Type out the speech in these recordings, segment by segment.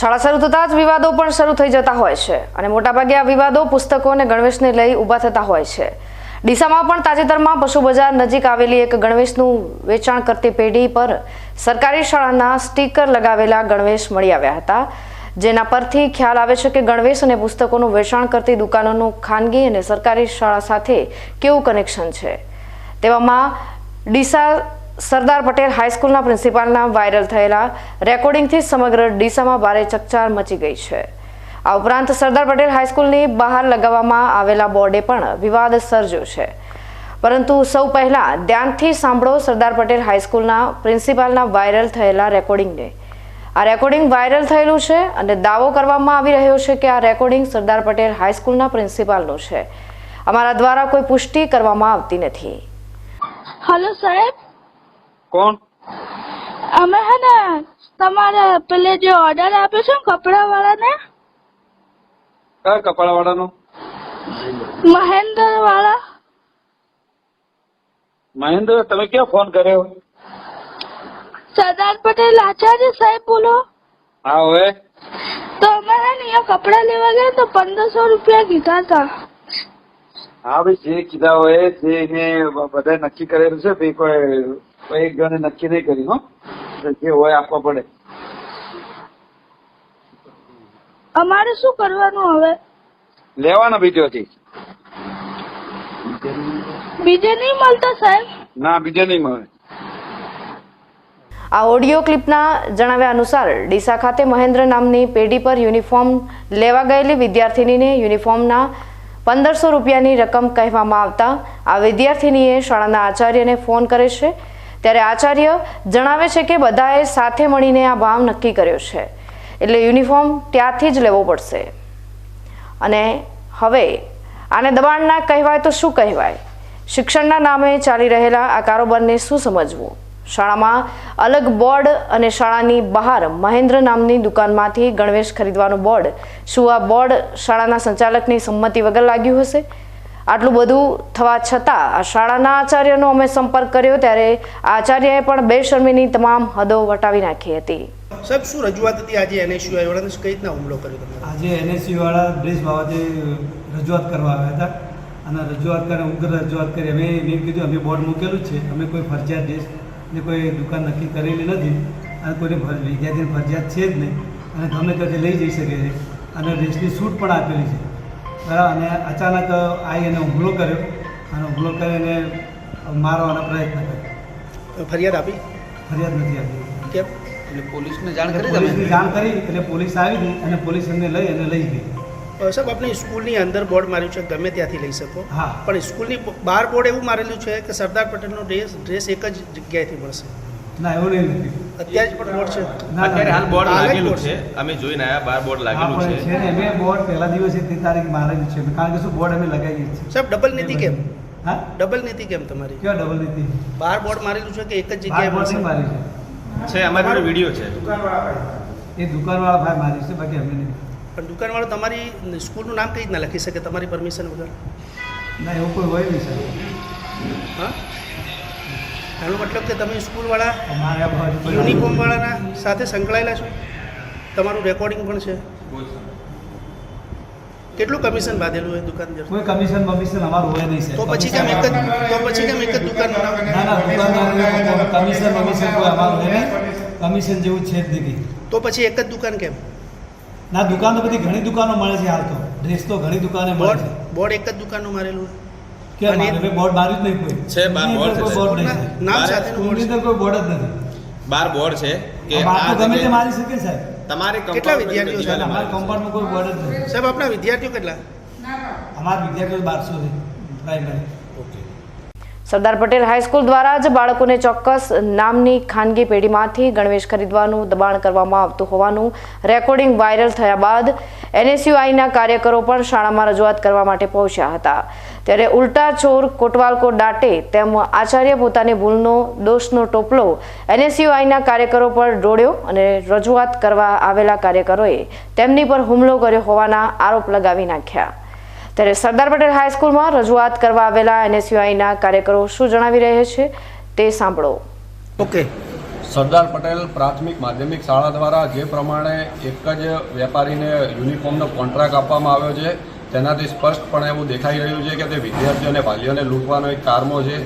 શાળા શરૂ થતાં જ વિવાદો પણ શરૂ થઈ જતા હોય છે અને મોટાભાગે આ વિવાદો પુસ્તકો અને ગણવેશને લઈ ઊભા થતા હોય છે. ડીસામાં પણ તાજેતરમાં પશુ બજાર નજીક આવેલી એક ગણવેશનું વેચાણ કરતી પેઢી પર સરકારી શાળાના સ્ટીકર લગાવેલા ગણવેશ મળી આવ્યા હતા. જેના પરથી ખ્યાલ આવે છે કે ગણવેશ અને પુસ્તકોનું વેચાણ કરતી દુકાનોનું ખાનગી અને સરકારી શાળા સાથે કેવું કનેક્શન છે? તેવામાં ડીસા સરદાર પટેલ હાઈસ્કૂલના પ્રિન્સિપાલના વાયરલ થયેલા રેકોર્ડિંગથી સમગ્ર ડીસામાં ભારે ચકચાર મચી ગઈ છે. આ ઉપરાંત સરદાર પટેલ હાઈસ્કૂલની બહાર લગાવવામાં આવેલા બોર્ડે પણ વિવાદ સર્જ્યો છે. પરંતુ સૌ પહેલા ધ્યાનથી સાંભળો સરદાર પટેલ હાઈસ્કૂલના પ્રિન્સિપાલના વાયરલ થયેલા રેકોર્ડિંગને આ રેકોર્ડિંગ વાયરલ થયેલું છે અને દાવો કરવામાં આવી રહ્યો છે કે આ રેકોર્ડિંગ સરદાર પટેલ હાઈસ્કૂલના પ્રિન્સિપાલનું છે. અમારા દ્વારા કોઈ પુષ્ટિ કરવામાં આવતી નથી. હલો સાહેબ કોણ? અમે હે ને તમારે પેલે જે ઓર્ડર આપ્યો છે કપડા વાળાને કયા કપડા વાળાનો મહેન્દ્ર વાળા મહેન્દ્ર તમે ક્યાં ફોન કર્યો? સરદાર પટેલ આચાર્ય સાહેબ બોલો. હા હવે? તો અમે હે ને અહીંયા કપડા લેવા ગયા તો પંદરસો રૂપિયા કીધા હતા. હા ભાઈ જે કીધા હોય જે એને બધા નક્કી કરેલું છે ભાઈ કોઈ કોઈ એક જણે નક્કી નહીં કર્યું હો. જે હોય આપવા પડે. અમારે શું કરવાનું હવે? લેવાના બીજોથી બીજે નહીં મળતા સાહેબ? ના બીજે નહીં મળે. આ ઓડિયો ક્લિપના જણાવ્યા અનુસાર ડીસા ખાતે મહેન્દ્ર નામની પેઢી પર યુનિફોર્મ લેવા ગયેલી વિદ્યાર્થિનીને યુનિફોર્મના પંદરસો રૂપિયાની રકમ કહેવામાં આવતા આ વિદ્યાર્થિનીએ શાળાના આચાર્યને ફોન કરે છે. ત્યારે આચાર્ય જણાવે છે કે બધાએ સાથે મળીને આ ભાવ નક્કી કર્યો છે. એટલે યુનિફોર્મ ત્યાંથી જ લેવો પડશે. અને હવે આને દબાણ ના કહેવાય તો શું કહેવાય? શિક્ષણના નામે ચાલી રહેલા આ કારોબારને શું સમજવું? શાળામાં અલગ બોર્ડ અને શાળાની બહાર મહેન્દ્ર નામની દુકાનમાંથી ગણવેશ ખરીદવાનું બોર્ડ શું આ બોર્ડ શાળાના સંચાલકની સંમતિ વગર લાગ્યું હશે? આટલું બધું થવા છતાં આ શાળાના આચાર્યનો અમે સંપર્ક કર્યો ત્યારે આચાર્યએ પણ બેશર્મીની તમામ હદો વટાવી નાખી હતી. સાહેબ શું રજૂઆત હતી આજે એનએસયુઆઈ વાળાને કઈ રીતના હુમલો કર્યો તમે? આજે એનએસયુ વાળા ડ્રેસ બાબતે રજૂઆત કરવા આવ્યા હતા અને રજૂઆત કરીને ઉગ્ર રજૂઆત કરી. અમે મેં કીધું અમે બોર્ડ મૂકેલું છે. અમે કોઈ ફરજિયાત ડ્રેસ ને કોઈ દુકાન નક્કી કરેલી નથી અને કોઈને વિદ્યાર્થીને ફરજિયાત છે જ નહીં. અને ગમે ત્યાંથી લઈ જઈ શકે છે. અને ડ્રેસની છૂટ પણ આપેલી છે. અને અચાનક આવી એને હુમલો કર્યો. અને હુમલો કરીને મારવાનો પ્રયત્ન કર્યો. ફરિયાદ આપી? ફરિયાદ નથી આપી. કેમ? એટલે પોલીસને જાણ કરી પોલીસની તમે જાણ કરી એટલે પોલીસ આવી ગઈ અને પોલીસ એમને લઈ અને લઈ ગઈ. સાહેબ આપણે સ્કૂલની અંદર બોર્ડ માર્યું છે ગમે ત્યાંથી લઈ શકો. હા. પણ સ્કૂલની બહાર બોર્ડ એવું મારેલું છે કે સરદાર પટેલનો ડ્રેસ ડ્રેસ એક જ જગ્યાએથી મળશે? ના એવું નહીં નથી અત્યારે પણ બોર્ડ છે. અત્યારે હાલ બોર્ડ લાગેલું છે. અમે જોઈને આવ્યા બાર બોર્ડ લાગેલું છે. છે ને બોર્ડ પહેલા દિવસે તે તારીખ મારેલું છે. કારણ કે શું બોર્ડ અમે લગાવીએ છીએ. સાહેબ ડબલ નીતિ કેમ? હા? ડબલ નીતિ કેમ તમારી? કયો ડબલ નીતિ? બાર બોર્ડ મારેલું છે કે એક જ જગ્યાએ બોર્ડ નહીં છે અમારી જોડે વીડિયો છે. છે એ દુકાનવાળા ભાઈ મારી છે બાકી અમે નહીં. પણ દુકાનવાળો તમારી સ્કૂલનું નામ કઈ રીતના લખી શકે? તમારી પરમિશન વગર? ના એવું કોઈ હોય નહીં સાહેબ. હા? એનો મતલબ કે તમે સ્કૂલવાળા યુનિફોર્મવાળાના સાથે સંકળાયેલા છો? તમારું રેકોર્ડિંગ પણ છે? કેટલું કમિશન બાંધેલું હોય દુકાન જર કોઈ કમિશન બમિશન અમારું હોય નહીં તો પછી કેમ એક જ તો પછી કેમ એક જ દુકાન ના ના દુકાનદાર કમિશન બમિશન કોઈ અમારું હોય નહીં. કમિશન જેવું છે જ નહીં તો પછી એક જ દુકાન કેમ? ના દુકાન તો બધી ઘણી દુકાનો મળે છે હાલ તો. ડ્રેસ તો ઘણી દુકાને મળે છે. બોર્ડ એક જ દુકાનનું મારેલું કે અને- બોર્ડ માર્યું જ નહીં કોઈ છે, બાર બોર્ડ છે. બોર્ડ નહીં નામ સાથે સ્કૂલની બોર્ડ અંદર કોઈ બોર્ડ જ નથી. બાર બોર્ડ છે કે આ તમે જગ્યાએ મારી શકે સાહેબ. તમારે કેટલા વિદ્યાર્થીઓ છે? અમારા કમ્પાઉન્ડમાં કોઈ બોર્ડ જ નથી. સાહેબ આપણા વિદ્યાર્થીઓ કેટલા? અમારા વિદ્યાર્થીઓ બારસો છે પ્રાઇમરી સરદાર પટેલ હાઈસ્કૂલ દ્વારા જ બાળકોને ચોક્કસ નામની ખાનગી પેઢીમાંથી ગણવેશ ખરીદવાનું દબાણ કરવામાં આવતું હોવાનું રેકોર્ડિંગ વાયરલ થયા બાદ એનએસયુઆઈના કાર્યકરો પણ શાળામાં રજૂઆત કરવા માટે પહોંચ્યા હતા. ત્યારે ઉલટા ચોર કોટવાલકો દાટે તેમ આચાર્ય પોતાની ભૂલનો દોષનો ટોપલો એનએસયુઆઈના કાર્યકરો પર દોડ્યો અને રજૂઆત કરવા આવેલા કાર્યકરોએ તેમની પર હુમલો કર્યો હોવાના આરોપ લગાવી નાખ્યા. ત્યારે સરદાર પટેલ હાઈસ્કૂલમાં રજૂઆત કરવા આવેલા એનએસયુઆઈના કાર્યકરો શું જણાવી રહ્યા છે તે સાંભળો. ઓકે સરદાર પટેલ પ્રાથમિક માધ્યમિક શાળા દ્વારા જે પ્રમાણે એક જ વેપારીને યુનિફોર્મનો કોન્ટ્રાક્ટ આપવામાં આવ્યો છે તેનાથી સ્પષ્ટપણે એવું દેખાઈ રહ્યું છે કે તે વિદ્યાર્થીઓ અને વાલીઓને લૂંટવાનો એક કારમો છે.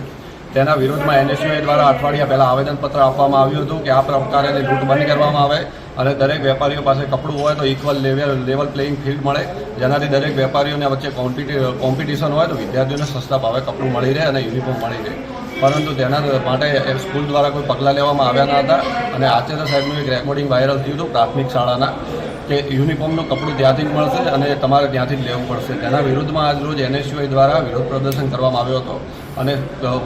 તેના વિરોધમાં એનએસયુઆઈ દ્વારા અઠવાડિયા પહેલાં આવેદનપત્ર આપવામાં આવ્યું હતું કે આ પ્રકારની લૂંટ બંધ કરવામાં આવે અને દરેક વેપારીઓ પાસે કપડું હોય તો equal level level playing field મળે. જેનાથી દરેક વેપારીઓને વચ્ચે કોમ્પિટિ કોમ્પિટિશન હોય તો વિદ્યાર્થીઓને સસ્તા ભાવે કપડું મળી રહે અને યુનિફોર્મ મળી રહે. પરંતુ તેના માટે સ્કૂલ દ્વારા કોઈ પગલાં લેવામાં આવ્યા ન હતા અને આચાર્ય સાહેબનું એક રેકોર્ડિંગ વાયરલ થયું હતું પ્રાથમિક શાળાના. કે યુનિફોર્મનું કપડું ત્યાંથી જ મળશે અને તમારે ત્યાંથી જ લેવું પડશે. તેના વિરુદ્ધમાં આજરોજ એનએસયુઆઈ દ્વારા વિરોધ પ્રદર્શન કરવામાં આવ્યો હતો અને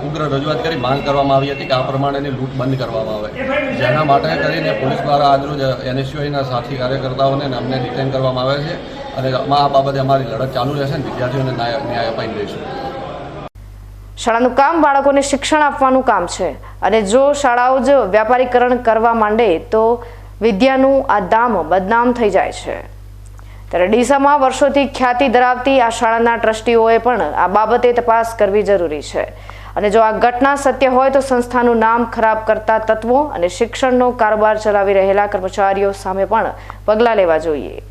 ઉગ્ર રજૂઆત કરી માંગ કરવામાં આવી હતી કે આ પ્રમાણેની લૂંટ બંધ કરવામાં આવે. જેના માટે કરીને પોલીસ દ્વારા આજરોજ એનએસયુઆઈના સાથી કાર્યકર્તાઓને અમને ડિટેન કરવામાં આવે છે અને આ બાબતે અમારી લડત ચાલુ રહેશે અને વિદ્યાર્થીઓને ન્યાય ન્યાય અપાઈ દઈશું શાળાનું કામ બાળકોને શિક્ષણ આપવાનું કામ છે. અને જો શાળાઓ જ વ્યાપારીકરણ કરવા માંડે તો વિદ્યાનું આ દામ બદનામ થઈ જાય છે. ત્યારે ડીસામાં વર્ષોથી ખ્યાતિ ધરાવતી આ શાળાના ટ્રસ્ટીઓએ પણ આ બાબતે તપાસ કરવી જરૂરી છે. અને જો આ ઘટના સત્ય હોય તો સંસ્થાનું નામ ખરાબ કરતા તત્વો અને શિક્ષણનો કારોબાર ચલાવી રહેલા કર્મચારીઓ સામે પણ પગલાં લેવા જોઈએ.